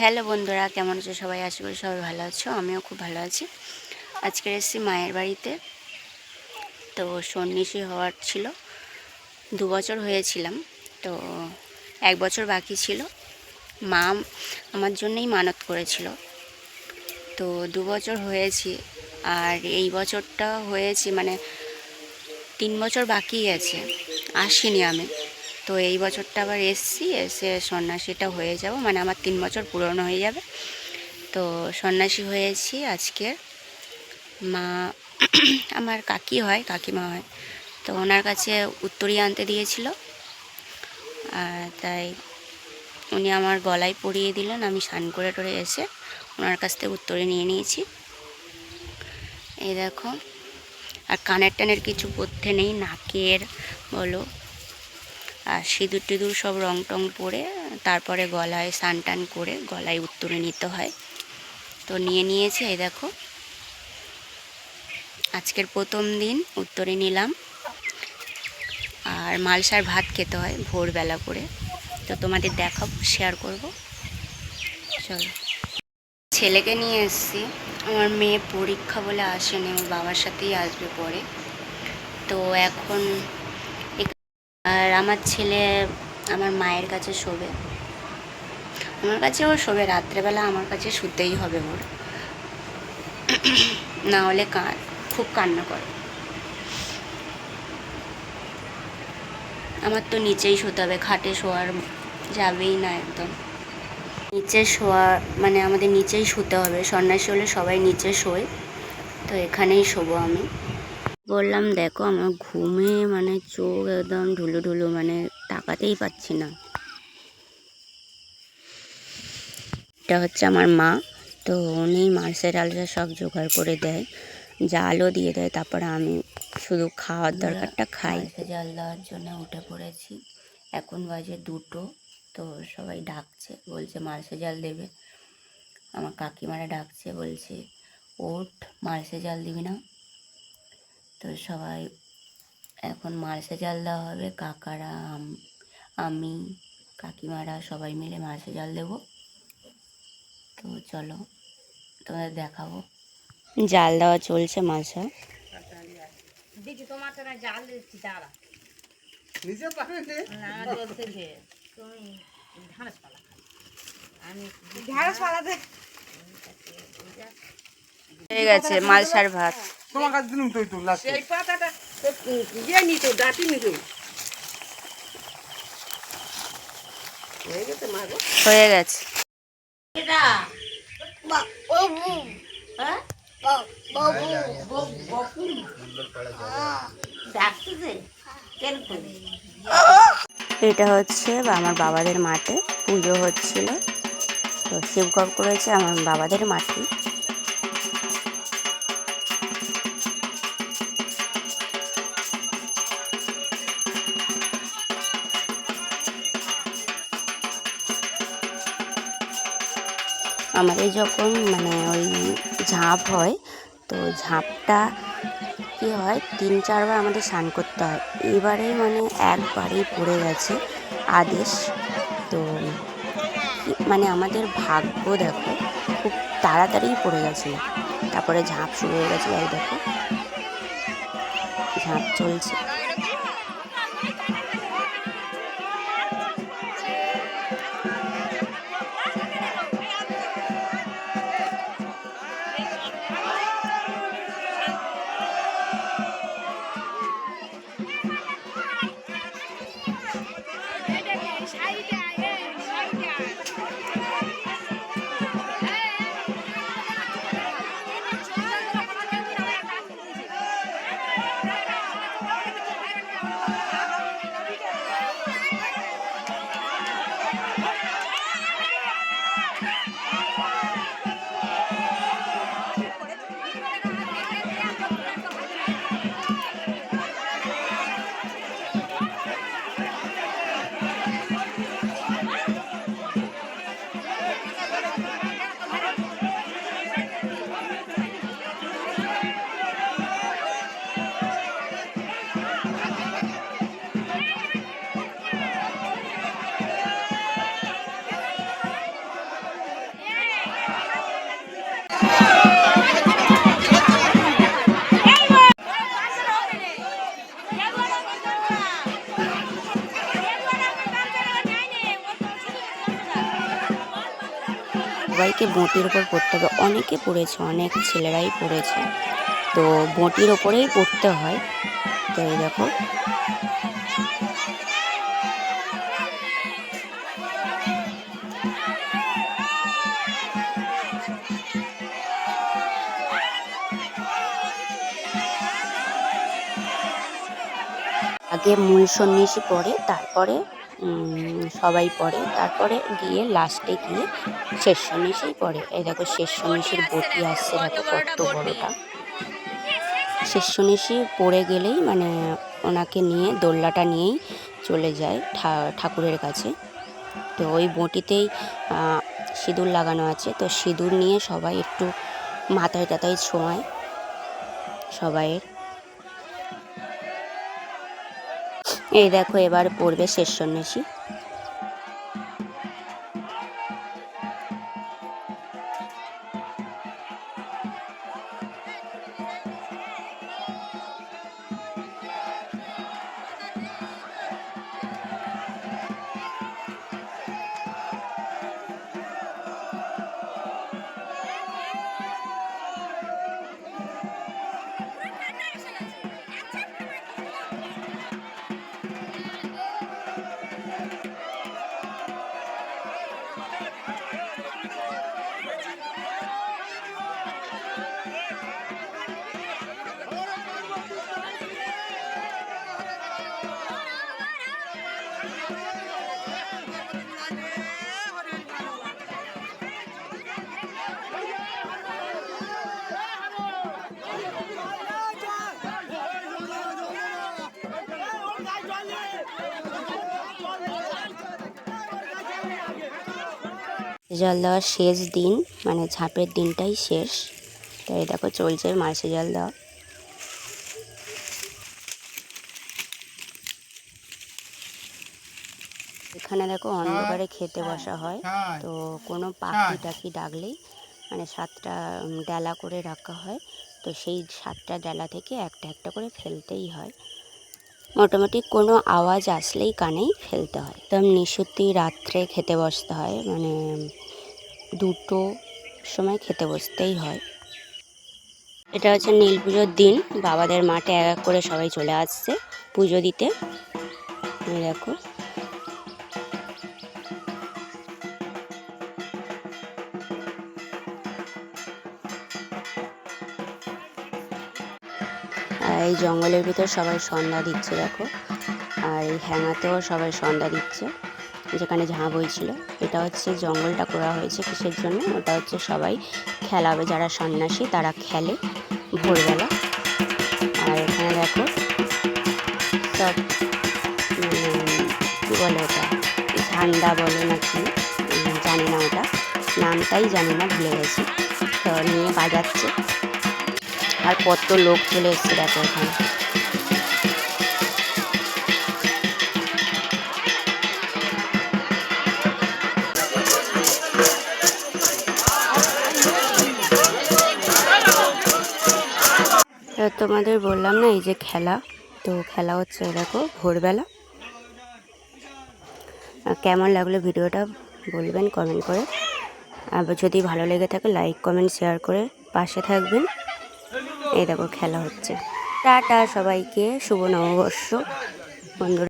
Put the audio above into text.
Hello বন্ধুরা, কেমন আছো সবাই? আশা করি সবাই ভালো আছো, আমিও খুব ভালো আছি। আজকে এসেছি মায়ের বাড়িতে। তো সন্ন্যাসী হওয়ার ছিল, দু বছর হয়েছিলাম, তো এক বছর বাকি ছিল। মা আমার জন্যই মানত করেছিল। তো দু বছর হয়েছি, আর এই বছরটা হয়েছি মানে তিন বছর বাকি আছে, আসিনি আমি। তো এই বছরটা আবার এসছি, এসে সন্ন্যাসীটা হয়ে যাব। মানে আমার তিন বছর পূরণ হয়ে যাবে। তো সন্ন্যাসী হয়েছি আজকে। মা আমার কাকি হয়, কাকিমা হয়। তো ওনার কাছে উত্তরী আনতে দিয়েছিল। তাই উনি আমার গলায় পরিয়ে দিলেন। আমি স্নান করে টরে এসে ওনার কাছ থেকে উত্তরে নিয়ে নিয়েছি। এই দেখো। আর কানের টানের কিছু পথ্যে নেই, নাকের, বলো। আর সিঁদুর টিঁদুর সব রং টং পরে তারপরে গলায় স্নান টান করে গলায় উত্তরে নিতে হয়। তো নিয়ে নিয়েছে, এই দেখো। আজকের প্রথম দিন উত্তরে নিলাম। আর মালসার ভাত খেতে হয় ভোরবেলা করে। তো তোমাদের দেখাবো শেয়ার করব। চলো। ছেলেকে নিয়ে এসেছি। আমার মেয়ে পরীক্ষা বলে আসেনি, ওর বাবার সাথেই আসবে পরে। তো এখন আর আমার ছেলে আমার মায়ের কাছে শোবে। আমার কাছে ও শোবে, রাত্রেবেলা আমার কাছে শুতেই হবে ওর। না হলে কান খুব কান্না করে। আমার তো নিচেই শুতে হবে, খাটে শোয়ার যাবেই না একদম। নিচে শোয়া মানে আমাদের নিচেই শুতে হবে, সন্ন্যাসী হলে সবাই নিচে শোয়, তো এখানেই শোবো আমি। বললাম দেখো আমার ঘুমে মানে চোখ একদম ঢুলু ঢুলু মানে তাকাতেই পাচ্ছি না। এটা হচ্ছে আমার মা। তো উনি মার্সের আলসা সব জোগাড় করে দেয় জালও দিয়ে দেয় তারপরে আমি শুধু খাওয়ার দরকারটা খাই। জাল দেওয়ার জন্য উঠে পড়েছি। এখন বাজে দুটো তো সবাই ডাকছে বলছে মার্সে জাল দেবে। আমার কাকিমারা ডাকছে বলছে ওঠ মার্সে জাল দিবি না। তো সবাই এখন মার্সে জাল দেওয়া হবে। কাকারা আমি কাকিমারা সবাই মিলে মার্সে জাল দেব। তো চলো তোমাদের দেখাবো। জাল দেওয়া চলছে মাসা দিদি তোমার জাল দিচ্ছি দাঁড়া। নিজে পারে না? বলছে যে তুমি ঢাঁড়স পালা। আমি ঢাঁড়স পালাতে। হয়ে গেছে মালসার ভাত। তোমার কাছে দিলুম তুই তো লাস্ট সেই পাতাটা ইয়ে নিত ডাটি নিত হয়ে গেছে মা গো। হয়ে গেছে। এটা হ্যাঁ? ডাকতেছে কেন করে এটা হচ্ছে আমার বাবাদের মাঠে পুজো হচ্ছিল। তো শিবকর করেছে আমার বাবাদের মাঠে আমাদের যখন মানে ওই ঝাঁপ হয়, তো ঝাঁপটা কি হয়, তিন চারবার আমাদের স্নান করতে হয়। এবারে মানে একবারেই পড়ে গেছে আদেশ। তো মানে আমাদের ভাগ্য দেখো, খুব তাড়াতাড়ি পড়ে গেছে। তারপরে ঝাঁপ শুরু হয়ে গেছে, এই দেখো। ঝাঁপ চলছে। সবাইকে বঁটির ওপর পড়তে হবে। অনেকে পড়েছে, অনেক ছেলেরাই পড়েছে। তো বঁটির ওপরেই পড়তে হয়। তো এই দেখো। আগে মূল সন্ন্যাসী পড়ে, তারপরে সবাই পড়ে। তারপরে গিয়ে লাস্টে গিয়ে শেষ পড়ে। এই দেখো শেষ সন্ন্যাসীর বটি আসছে, দেখো কত বড়টা। শেষ পড়ে গেলেই মানে ওনাকে নিয়ে দোল্লাটা নিয়েই চলে যায় ঠাকুরের কাছে। তো ওই বটিতেই সিঁদুর লাগানো আছে। তো সিঁদুর নিয়ে সবাই একটু মাথায় টাথায় ছোঁয়ায় সবাইয়ের। এই দেখো এবার পড়বে শেষ সন্ন্যাসী। জল দেওয়ার শেষ দিন মানে ঝাঁপের দিনটাই শেষ। তাই দেখো চলছে মাসে জল দেওয়া। এখানে দেখো অন্ধকারে খেতে বসা হয়। তো কোনো পাখি টাকি ডাকলেই মানে সাতটা ডালা করে রাখা হয়। তো সেই সাতটা ডালা থেকে একটা একটা করে ফেলতেই হয়। মোটামুটি কোনো আওয়াজ আসলেই কানেই ফেলতে হয়। একদম নিশুতি রাত্রে খেতে বসতে হয় মানে দুটো সময় খেতে বসতেই হয়। এটা হচ্ছে নীল পুজোর দিন, বাবাদের মাঠে এক এক করে সবাই চলে আসছে পুজো দিতে। দেখো। এই জঙ্গলের ভিতর সবাই সন্ধ্যা দিচ্ছে, দেখো। আর এই হ্যাঙাতেও সবাই সন্ধ্যা দিচ্ছে, যেখানে ঝাঁ বইছিল এটা হচ্ছে জঙ্গলটা করা হয়েছে কিসের জন্য? ওটা হচ্ছে সবাই খেলাবে, যারা সন্ন্যাসী তারা খেলে ভোরবেলা। আর এখানে দেখো সব কী বলে ওটা? ঝান্ডা বলে নাকি? জানি না ওটা। নামটাই জানি না, ভুলে গেছি। তো নিয়ে বাজাচ্ছে। আর কত লোক চলে এসছে দেখো এখানে। তোমাদের বললাম না, এই যে খেলা, তো খেলা হচ্ছে দেখো ভোরবেলা। কেমন লাগল ভিডিওটা বলবেন কমেন্ট করে। আর যদি ভালো লেগে থাকে, লাইক, কমেন্ট, শেয়ার করে পাশে থাকবেন। এই দেখো খেলা হচ্ছে। টাটা সবাইকে শুভ নববর্ষ। বন্ধুরা